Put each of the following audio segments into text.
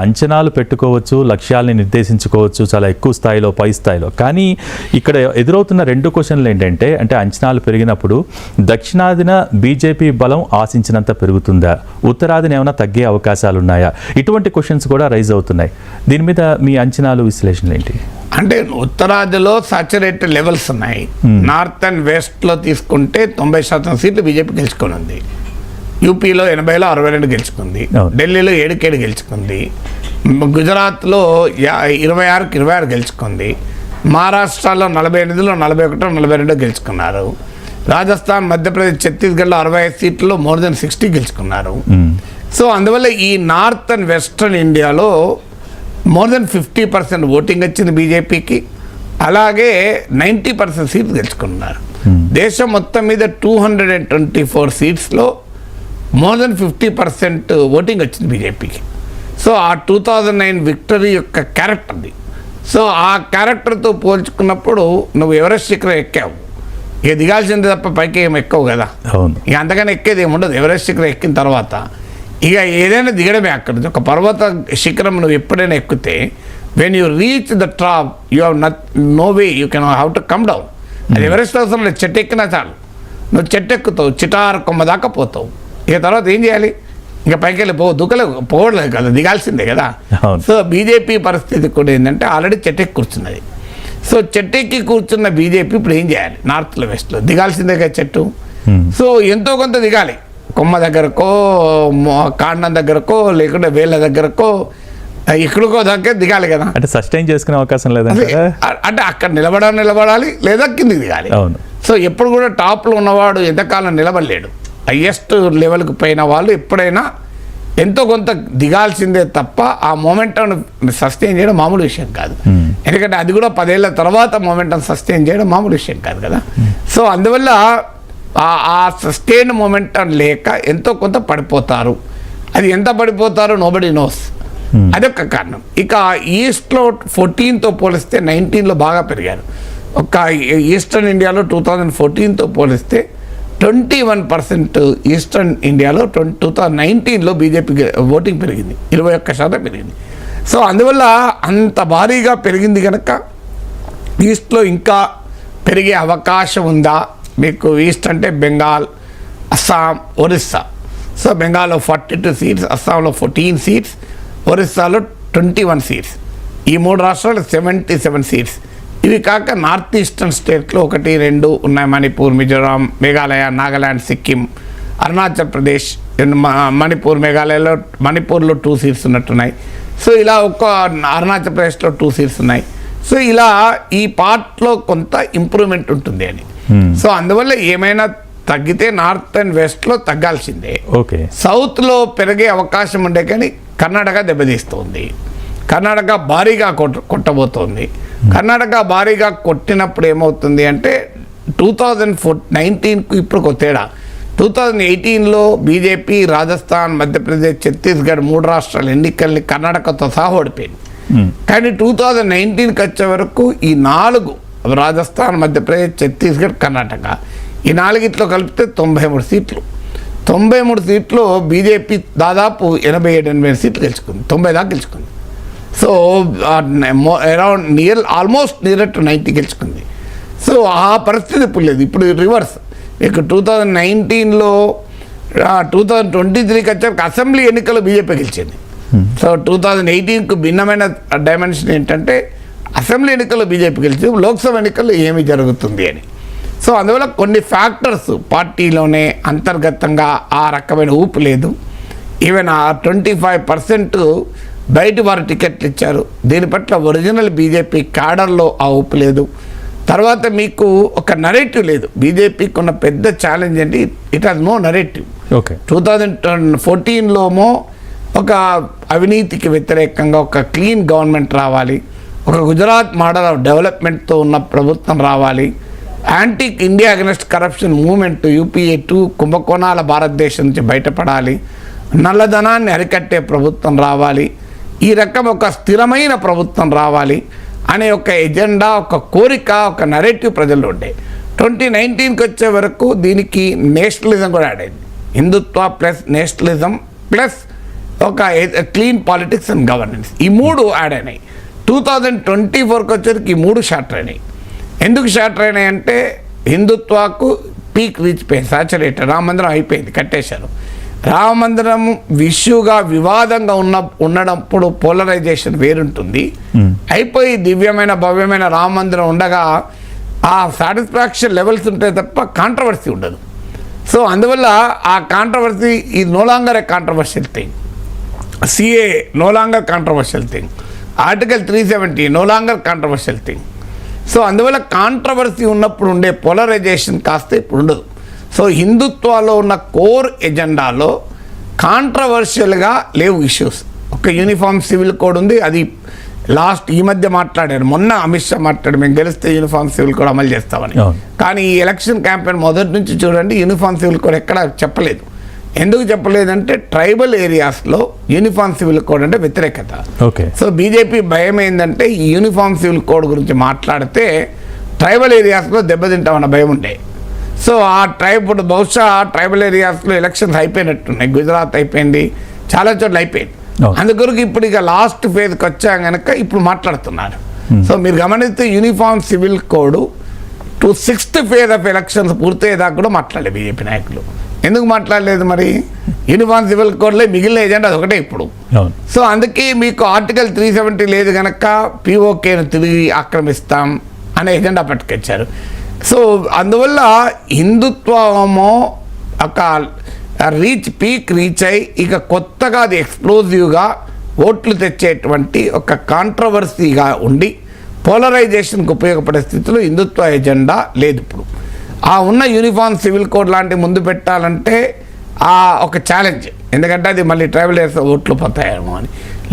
అంచనాలు పెట్టుకోవచ్చు లక్ష్యాల్ని నిర్దేశించుకోవచ్చు చాలా ఎక్కువ స్థాయిలో పై స్థాయిలో. కానీ ఇక్కడ ఎదురవుతున్న రెండు క్వశ్చన్లు ఏంటంటే అంటే అంచనాలు పెరిగినప్పుడు దక్షిణాదిన బీజేపీ బలం ఆశించినంత పెరుగుతుందా? ఉత్తరాదిన ఏమైనా తగ్గే అవకాశాలు ఉన్నాయా ఇటువంటి క్వశ్చన్స్ కూడా రైజ్ అవుతున్నాయి. దీని మీద మీ అంచనాలు విశ్లేషణలు ఏంటి? అంటే ఉత్తరాదిలో సాచురేటెడ్ లెవెల్స్ ఉన్నాయి. నార్త్ అండ్ వెస్ట్లో తీసుకుంటే తొంభై శాతం సీట్లు బీజేపీ గెలుచుకొని ఉంది. యూపీలో ఎనభైలో అరవై రెండు గెలుచుకుంది. ఢిల్లీలో ఏడుకేడు గెలుచుకుంది. గుజరాత్లో యా- ఇరవై ఆరుకి ఇరవై ఆరు గెలుచుకుంది. మహారాష్ట్రలో నలభై ఎనిమిదిలో నలభై ఒకటో నలభై రెండో గెలుచుకున్నారు. రాజస్థాన్ మధ్యప్రదేశ్ ఛత్తీస్గఢ్లో అరవై ఐదు సీట్లలో మోర్ దెన్ సిక్స్టీ గెలుచుకున్నారు. సో అందువల్ల ఈ నార్త్ అండ్ వెస్ట్రన్ ఇండియాలో more than fifty percent voting వచ్చింది బీజేపీకి. అలాగే నైంటీ పర్సెంట్ సీట్లు గెలుచుకున్నారు. దేశం మొత్తం మీద two hundred and twenty four సీట్స్లో more than fifty percent voting వచ్చింది బీజేపీకి సో ఆ టూ థౌజండ్ నైన్ విక్టరీ యొక్క క్యారెక్టర్ది సో ఆ క్యారెక్టర్తో పోల్చుకున్నప్పుడు నువ్వు ఎవరెస్ట్ శిఖరం ఎక్కావు? ఇక దిగాల్సింది తప్ప పైకి ఏం ఎక్కవు కదా? అవును. ఇక అంతకన్నా ఎక్కేది ఏమి ఉండదు. ఎవరెస్ట్ శిఖరం ఎక్కిన తర్వాత ఇక ఏదైనా దిగడమే అక్కడ ఒక పర్వత శిఖరం నువ్వు ఎప్పుడైనా ఎక్కితే when you reach the top you have not no way you can how to come down అది ఎవరెస్ట్ అవసరం లేదు. చెట్టు ఎక్కినా చాలు. నువ్వు చెట్టు ఎక్కుతావు. చిటారు కొమ్మ దాకా పోతావు. ఇక తర్వాత ఏం చేయాలి? ఇంకా పైకి వెళ్ళి పో దుఃఖలేదు పోవట్లేదు కదా దిగాల్సిందే కదా. సో బీజేపీ పరిస్థితి కూడా ఏంటంటే ఆల్రెడీ చెట్టెక్కి కూర్చున్నది. సో చెట్టెక్కి కూర్చున్న బీజేపీ ఇప్పుడు ఏం చేయాలి? నార్త్లో వెస్ట్లో దిగాల్సిందే కదా చెట్టు. సో ఎంతో కొంత దిగాలి. కొమ్మ దగ్గరకో కాండం దగ్గరకో లేకుంటే వేళ్ళ దగ్గరకో ఎక్కడికో దగ్గర దిగాలి కదా. అంటే సస్టైన్ చేసుకునే అవకాశం అ- అంటే అక్కడ నిలబడ నిలబడాలి లేదా కిందికి దిగాలి. అవును. సో ఎప్పుడు కూడా టాప్లో ఉన్నవాడు ఎంతకాలం నిలబడలేడు. హయ్యెస్ట్ లెవెల్కి పోయిన వాళ్ళు ఎప్పుడైనా ఎంతో కొంత దిగాల్సిందే తప్ప ఆ మొమెంటం సస్టైన్ చేయడం మామూలు విషయం కాదు. ఎందుకంటే అది కూడా పదేళ్ళ తర్వాత మొమెంటం సస్టైన్ చేయడం మామూలు విషయం కాదు కదా. సో అందువల్ల ఆ- ఆ సస్టైన్ మొమెంటం లేక ఎంతో కొంత పడిపోతారు. అది ఎంత పడిపోతారో నోబడి నోస్ అదొక కారణం. ఇక ఈస్ట్లో ఫోర్టీన్తో పోలిస్తే నైన్టీన్లో బాగా పెరిగారు. ఒక ఈస్టర్న్ ఇండియాలో టూ థౌజండ్ ఫోర్టీన్తో పోలిస్తే ట్వంటీ వన్ పర్సెంట్ ఈస్టర్న్ ఇండియాలో ట్వంటీ టూ థౌజండ్ నైన్టీన్లో బీజేపీ ఓటింగ్ పెరిగింది. ఇరవై ఒక్క శాతం పెరిగింది. సో అందువల్ల అంత భారీగా పెరిగింది కనుక ఈస్ట్లో ఇంకా పెరిగే అవకాశం ఉందా? మీకు ఈస్ట్ అంటే బెంగాల్ అస్సాం ఒరిస్సా. సో బెంగాల్లో ఫార్టీ టూ సీట్స్ అస్సాంలో ఫోర్టీన్ సీట్స్ ఒరిస్సాలో ట్వంటీ వన్ సీట్స్. ఈ మూడు రాష్ట్రాలు సెవెంటీ సెవెన్ సీట్స్. ఇవి కాక నార్త్ ఈస్టర్న్ స్టేట్లో ఒకటి రెండు ఉన్నాయి. మణిపూర్ మిజోరాం మేఘాలయ నాగాల్యాండ్ సిక్కిం అరుణాచల్ ప్రదేశ్ మణిపూర్ మేఘాలయలో మణిపూర్లో టూ సీట్స్ ఉన్నట్టున్నాయి. సో ఇలా ఒక్క అరుణాచల్ ప్రదేశ్లో టూ సీట్స్ ఉన్నాయి. సో ఇలా ఈ పార్ట్లో కొంత ఇంప్రూవ్మెంట్ ఉంటుంది అని. సో అందువల్ల ఏమైనా తగ్గితే నార్త్ అండ్ వెస్ట్లో తగ్గాల్సిందే. ఓకే. సౌత్లో పెరిగే అవకాశం ఉండే కానీ కర్ణాటక దెబ్బతీస్తుంది. కర్ణాటక భారీగా కొట్ట కొట్టబోతోంది. కర్ణాటక భారీగా కొట్టినప్పుడు ఏమవుతుంది అంటే టూ థౌజండ్ ఫోర్ నైన్టీన్కు ఇప్పుడు ఒక తేడా. టూ థౌజండ్ ఎయిటీన్లో బీజేపీ రాజస్థాన్ మధ్యప్రదేశ్ ఛత్తీస్గఢ్ మూడు రాష్ట్రాల ఎన్నికల్ని కర్ణాటకతో సహా ఓడిపోయింది. కానీ టూ థౌజండ్ నైన్టీన్కి వచ్చే వరకు ఈ నాలుగు రాజస్థాన్ మధ్యప్రదేశ్ ఛత్తీస్గఢ్ కర్ణాటక ఈ నాలుగిట్లో కలిపితే తొంభై మూడు సీట్లు. తొంభై మూడు సీట్లు బీజేపీ దాదాపు ఎనభై ఏడు ఎనభై సీట్లు గెలుచుకుంది. తొంభై దాకా గెలుచుకుంది. So around near almost near to ninety గెలుచుకుంది. సో ఆ పరిస్థితి ఇప్పుడు లేదు. ఇప్పుడు రివర్స్. ఇక టూ థౌజండ్ నైన్టీన్లో టూ థౌజండ్ ట్వంటీ త్రీకి వచ్చాక అసెంబ్లీ ఎన్నికల్లో బీజేపీ గెలిచింది. సో టూ థౌజండ్ ఎయిటీన్కు భిన్నమైన డైమెన్షన్ ఏంటంటే అసెంబ్లీ ఎన్నికల్లో బీజేపీ గెలిచింది. లోక్సభ ఎన్నికల్లో ఏమి జరుగుతుంది అని. సో అందువల్ల కొన్ని ఫ్యాక్టర్స్ పార్టీలోనే అంతర్గతంగా ఆ రకమైన ఊపు లేదు. ఈవెన్ ఆ ట్వంటీ ఫైవ్ పర్సెంట్ బయట వారు టికెట్లు ఇచ్చారు. దీని పట్ల ఒరిజినల్ బీజేపీ క్యాడర్లో ఆ ఊపు లేదు. తర్వాత మీకు ఒక నరేటివ్ లేదు. బీజేపీకి ఉన్న పెద్ద ఛాలెంజ్ అంటే it has no narrative okay two thousand ఫోర్టీన్లోమో ఒక అవినీతికి వ్యతిరేకంగా ఒక క్లీన్ గవర్నమెంట్ రావాలి. ఒక గుజరాత్ మోడల్ ఆఫ్ డెవలప్మెంట్తో ఉన్న ప్రభుత్వం రావాలి. Anti India against corruption movement UPA two కుంభకోణాల భారతదేశం నుంచి బయటపడాలి. నల్లధనాన్ని అరికట్టే ప్రభుత్వం రావాలి. ఈ రకం ఒక స్థిరమైన ప్రభుత్వం రావాలి అనే ఒక ఎజెండా ఒక కోరిక ఒక నరేటివ్ ప్రజల్లో ఉండే. ట్వంటీ నైన్టీన్కి వచ్చే వరకు దీనికి నేషనలిజం కూడా add Hindutva plus nationalism plus ఒక క్లీన్ పాలిటిక్స్ అండ్ గవర్నెన్స్. ఈ మూడు యాడ్ అయినాయి. టూ థౌజండ్ ట్వంటీ ఫోర్కి వచ్చేసరికి ఈ మూడు షార్టర్ అయినాయి. ఎందుకు షార్టర్ అయినాయి అంటే హిందుత్వకు పీక్ రీచ్ పోయింది సాచురేటెడ్. రామ మందిరం అయిపోయింది కట్టేశారు. రామ మందిరం విష్యుగా వివాదంగా ఉన్న ఉన్నప్పుడు పోలరైజేషన్ వేరుంటుంది. అయిపోయి దివ్యమైన భవ్యమైన రామ మందిరం ఉండగా ఆ సాటిస్ఫాక్షన్ లెవెల్స్ ఉంటాయి తప్ప కాంట్రవర్సీ ఉండదు. సో అందువల్ల ఆ కాంట్రవర్సీ ఈ no longer a controversial thing. CAA no longer controversial thing. Article three seventy no longer controversial thing. So అందువల్ల కాంట్రవర్సీ ఉన్నప్పుడు ఉండే పోలరైజేషన్ కాస్త ఇప్పుడు ఉండదు. సో హిందుత్వాలో ఉన్న కోర్ ఎజెండాలో కాంట్రవర్షియల్గా లేవు ఇష్యూస్. ఒక యూనిఫామ్ సివిల్ కోడ్ ఉంది అది లాస్ట్ ఈ మధ్య మాట్లాడారు. మొన్న అమిత్ షా మాట్లాడారు మేము గెలిస్తే యూనిఫామ్ సివిల్ కోడ్ అమలు చేస్తామని. కానీ ఈ ఎలక్షన్ క్యాంపెయిన్ మొదటి నుంచి చూడండి యూనిఫామ్ సివిల్ కోడ్ ఎక్కడ చెప్పలేదు. ఎందుకు చెప్పలేదంటే ట్రైబల్ ఏరియాస్లో యూనిఫామ్ సివిల్ కోడ్ అంటే వ్యతిరేకత. ఓకే. సో బీజేపీ భయం ఏంటంటే ఈ యూనిఫామ్ సివిల్ కోడ్ గురించి మాట్లాడితే ట్రైబల్ ఏరియాస్లో దెబ్బతింటామన్న భయం ఉండే. సో ఆ ట్రైబ్ ఇప్పుడు బహుశా ట్రైబల్ ఏరియాస్లో ఎలక్షన్స్ అయిపోయినట్టున్నాయి. గుజరాత్ అయిపోయింది. చాలా చోట్ల అయిపోయింది. అందుకొరకు ఇప్పుడు ఇక లాస్ట్ ఫేజ్కి వచ్చాం కనుక ఇప్పుడు మాట్లాడుతున్నారు. సో మీరు గమనిస్తే uniform civil code to sixth phase of elections పూర్తయ్యేదాకా కూడా మాట్లాడలేదు బీజేపీ నాయకులు. ఎందుకు మాట్లాడలేదు మరి? యూనిఫామ్ సివిల్ కోడ్లో మిగిలిన ఏజెండా అది ఒకటే ఇప్పుడు. సో అందుకే మీకు ఆర్టికల్ త్రీ సెవెంటీ లేదు కనుక పిఓకేను తిరిగి ఆక్రమిస్తాం అనే ఎజెండా పట్టుకొచ్చారు. సో అందువల్ల హిందుత్వమో ఒక రీచ్ పీక్ రీచ్ అయి ఇక కొత్తగా అది ఎక్స్ప్లోజివ్గా ఓట్లు తెచ్చేటువంటి ఒక కాంట్రవర్సీగా ఉండి పోలరైజేషన్కి ఉపయోగపడే స్థితిలో హిందుత్వ ఎజెండా లేదు ఇప్పుడు. ఆ ఉన్న యూనిఫామ్ సివిల్ కోడ్ లాంటి ముందు పెట్టాలంటే ఆ ఒక ఛాలెంజ్. ఎందుకంటే అది మళ్ళీ ట్రైబల్ ఏరియాస్ ఓట్లు పోతాయేమో అని.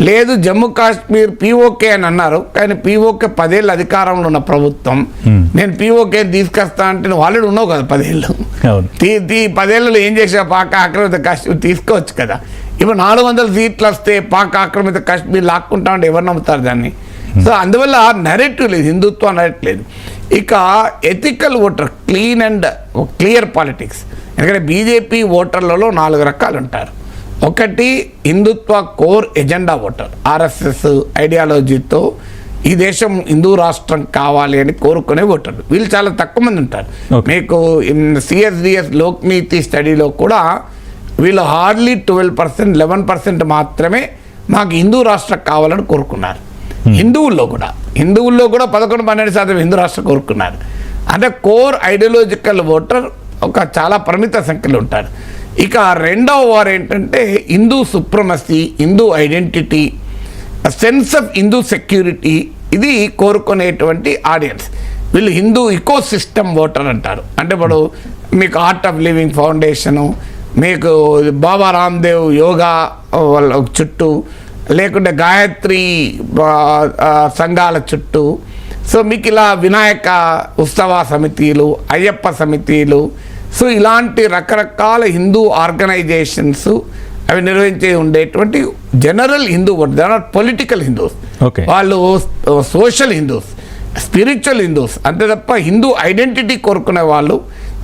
లేదు జమ్మూ కాశ్మీర్ పీఓకే అని అన్నారు. కానీ పీఓకే పదేళ్ళు అధికారంలో ఉన్న ప్రభుత్వం. నేను పీఓకే తీసుకొస్తా అంటే నువ్వు ఆల్రెడీ ఉన్నావు కదా పదేళ్ళు. అవును. తీ తీ పదేళ్ళలో ఏం చేసా పాక ఆక్రమిత కాశ్మీర్ తీసుకోవచ్చు కదా. ఇప్పుడు నాలుగు వందల సీట్లు వస్తే పాక ఆక్రమిత కాశ్మీర్ లాక్కుంటా ఉంటే ఎవరు నమ్ముతారు దాన్ని? సో అందువల్ల నెరెటివ్ లేదు హిందుత్వ నెరెట్ లేదు. ఇక ethical voter clean and clear politics ఎందుకంటే బీజేపీ ఓటర్లలో నాలుగు రకాలు ఉంటారు ఒకటి Hindutva core agenda voter. RSS ఐడియాలజీతో ఈ దేశం హిందూ రాష్ట్రం కావాలి అని కోరుకునే ఓటర్లు వీళ్ళు చాలా తక్కువ మంది ఉంటారు. మీకు సిఎస్డిఎస్ లోక్నీతి స్టడీలో కూడా వీళ్ళు hardly twelve percent eleven percent మాత్రమే మాకు హిందూ రాష్ట్రం కావాలని కోరుకున్నారు. హిందువుల్లో కూడా. హిందువుల్లో కూడా పదకొండు పన్నెండు శాతం హిందూ రాష్ట్రం కోరుకున్నారు. అంటే కోర్ ఐడియాలజికల్ ఓటర్ ఒక చాలా పరిమిత సంఖ్యలో ఉంటారు. ఇక రెండవ వారు ఏంటంటే Hindu supremacy Hindu identity sense of Hindu security ఇది కోరుకునేటువంటి ఆడియన్స్ వీళ్ళు హిందూ ఇకో సిస్టమ్ ఓటర్ అంటారు. అంటే ఇప్పుడు మీకు ఆర్ట్ ఆఫ్ లివింగ్ ఫౌండేషను మీకు బాబా రామ్దేవ్ యోగా వాళ్ళ చుట్టూ లేకుంటే గాయత్రి సంఘాల చుట్టూ. సో మీకు ఇలా వినాయక ఉత్సవ సమితిలు అయ్యప్ప సమితిలు సో ఇలాంటి రకరకాల హిందూ ఆర్గనైజేషన్స్ అవి నిర్వహించే ఉండేటువంటి general Hindu or political Hindus. వాళ్ళు సోషల్ హిందూస్ స్పిరిచువల్ హిందూస్ అంతే తప్ప హిందూ ఐడెంటిటీ కోరుకునే వాళ్ళు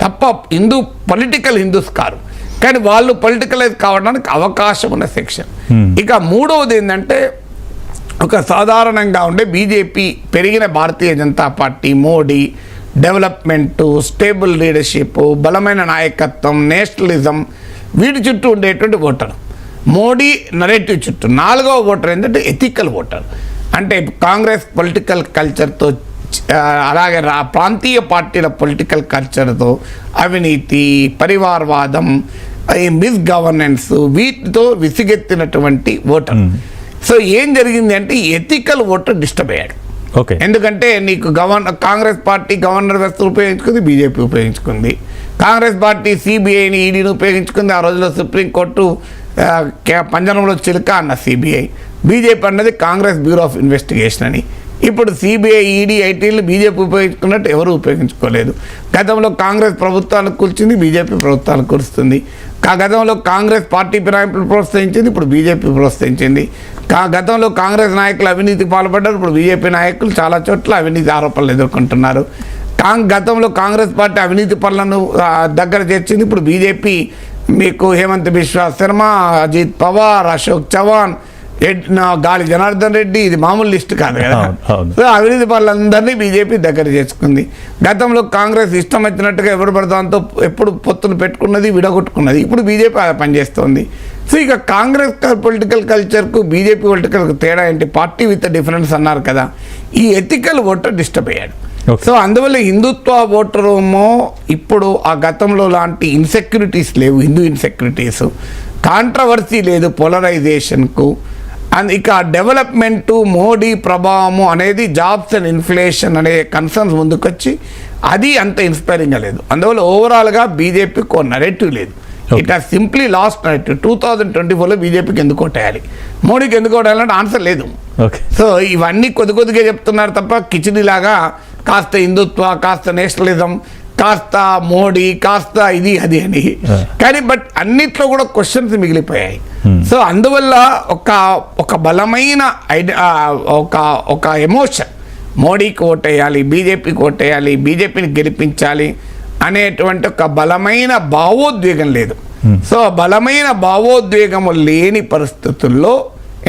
తప్ప హిందూ పొలిటికల్ హిందూస్ కారు. కానీ వాళ్ళు పొలిటికలైజ్ కావడానికి అవకాశం ఉన్న సెక్షన్ ఇక మూడవది ఏంటంటే ఒక సాధారణంగా ఉండే బీజేపీ పెరిగిన Bharatiya Janata party Modi development stable leadership బలమైన నాయకత్వం నేషనలిజం వీటి చుట్టూ ఉండేటువంటి ఓటర్. మోడీ నరేటివ్ చుట్టూ. నాలుగవ ఓటర్ ఏంటంటే ఎథికల్ ఓటర్. అంటే కాంగ్రెస్ పొలిటికల్ కల్చర్తో ఆ, అలాగే రా ప్రాంతీయ పార్టీల పొలిటికల్ కల్చర్తో అవినీతి పరివారవాదం మిస్ గవర్నెన్స్ వీటితో విసిగెత్తినటువంటి ఓటర్. సో ఏం జరిగింది అంటే ఎథికల్ ఓటర్ డిస్టర్బ్ అయ్యాడు. ఓకే. ఎందుకంటే నీకు గవర్నర్ కాంగ్రెస్ పార్టీ గవర్నర్ వ్యవస్థ ఉపయోగించుకుంది బీజేపీ ఉపయోగించుకుంది. కాంగ్రెస్ పార్టీ సిబిఐని ఈడీని ఉపయోగించుకుంది ఆ రోజుల్లో సుప్రీంకోర్టు ఆ, పంజరంలో చిలుక అన్న సిబిఐ. బీజేపీ అన్నది కాంగ్రెస్ బ్యూరో ఆఫ్ ఇన్వెస్టిగేషన్ అని. ఇప్పుడు సిబిఐ ఈడీ ఐటీలు బీజేపీ ఉపయోగించుకున్నట్టు ఎవరు ఉపయోగించుకోలేదు. గతంలో కాంగ్రెస్ ప్రభుత్వాలు కూర్చుంది బీజేపీ ప్రభుత్వాలు కూలుస్తుంది. కా గతంలో కాంగ్రెస్ పార్టీ ఫిరాయింపులు ప్రోత్సహించింది ఇప్పుడు బీజేపీ ప్రోత్సహించింది. కా గతంలో కాంగ్రెస్ నాయకులు అవినీతి పాల్పడ్డారు ఇప్పుడు బీజేపీ నాయకులు చాలా చోట్ల అవినీతి ఆరోపణలు ఎదుర్కొంటున్నారు. కాంగ్ గతంలో కాంగ్రెస్ పార్టీ అవినీతి పనులను దగ్గర చేర్చింది ఇప్పుడు బీజేపీ మీకు హేమంత్ బిశ్వ శర్మ అజిత్ పవార్ అశోక్ చవాన్ గాలి జనార్దన్ రెడ్డి ఇది మామూలు లిస్ట్ కాదు కదా. సో అవినీతి పనులందరినీ బీజేపీ దగ్గర చేసుకుంది. గతంలో కాంగ్రెస్ ఇష్టం వచ్చినట్టుగా ఎవరు పడతాంతో ఎప్పుడు పొత్తులు పెట్టుకున్నది విడగొట్టుకున్నది. ఇప్పుడు బీజేపీ పనిచేస్తోంది. సో ఇక కాంగ్రెస్ పొలిటికల్ కల్చర్కు బీజేపీ పొలిటికల్ తేడా ఏంటి? పార్టీ విత్ డిఫరెన్స్ అన్నారు కదా. ఈ ఎథికల్ ఓటర్ డిస్టర్బ్ అయ్యాడు. సో అందువల్ల హిందుత్వ ఓటరేమో ఇప్పుడు ఆ గతంలో లాంటి ఇన్సెక్యూరిటీస్ లేవు హిందూ ఇన్సెక్యూరిటీస్. కాంట్రవర్సీ లేదు పోలరైజేషన్కు. అండ్ ఇక డెవలప్మెంట్ మోడీ ప్రభావము అనేది జాబ్స్ అండ్ ఇన్ఫ్లేషన్ అనే కన్సర్న్స్ ముందుకొచ్చి అది అంత ఇన్స్పైరింగ్గా లేదు. అందువల్ల ఓవరాల్గా బీజేపీకి నరేటివ్ లేదు. It has simply lost narrative two thousand twenty ఫోర్లో బీజేపీకి ఎందుకు ఓటేయాలి? మోడీకి ఎందుకు ఓటేయాలంటే ఆన్సర్ లేదు. ఓకే సో ఇవన్నీ కొద్ది కొద్దిగా చెప్తున్నారు తప్ప కిచిడిలాగా కాస్త హిందుత్వ కాస్త నేషనలిజం కాస్త మోడీ కాస్త ఇది అది అని. కానీ బట్ అన్నిట్లో కూడా క్వశ్చన్స్ మిగిలిపోయాయి. సో అందువల్ల ఒక ఒక బలమైన ఒక ఒక ఎమోషన్ మోడీకి ఓటేయాలి బీజేపీకి ఓటేయాలి బీజేపీని గెలిపించాలి అనేటువంటి ఒక బలమైన భావోద్వేగం లేదు. సో బలమైన భావోద్వేగము లేని పరిస్థితుల్లో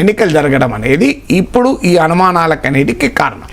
ఎన్నికలు జరగడం అనేది ఇప్పుడు ఈ అనుమానాలకన్నిటికీ కారణం.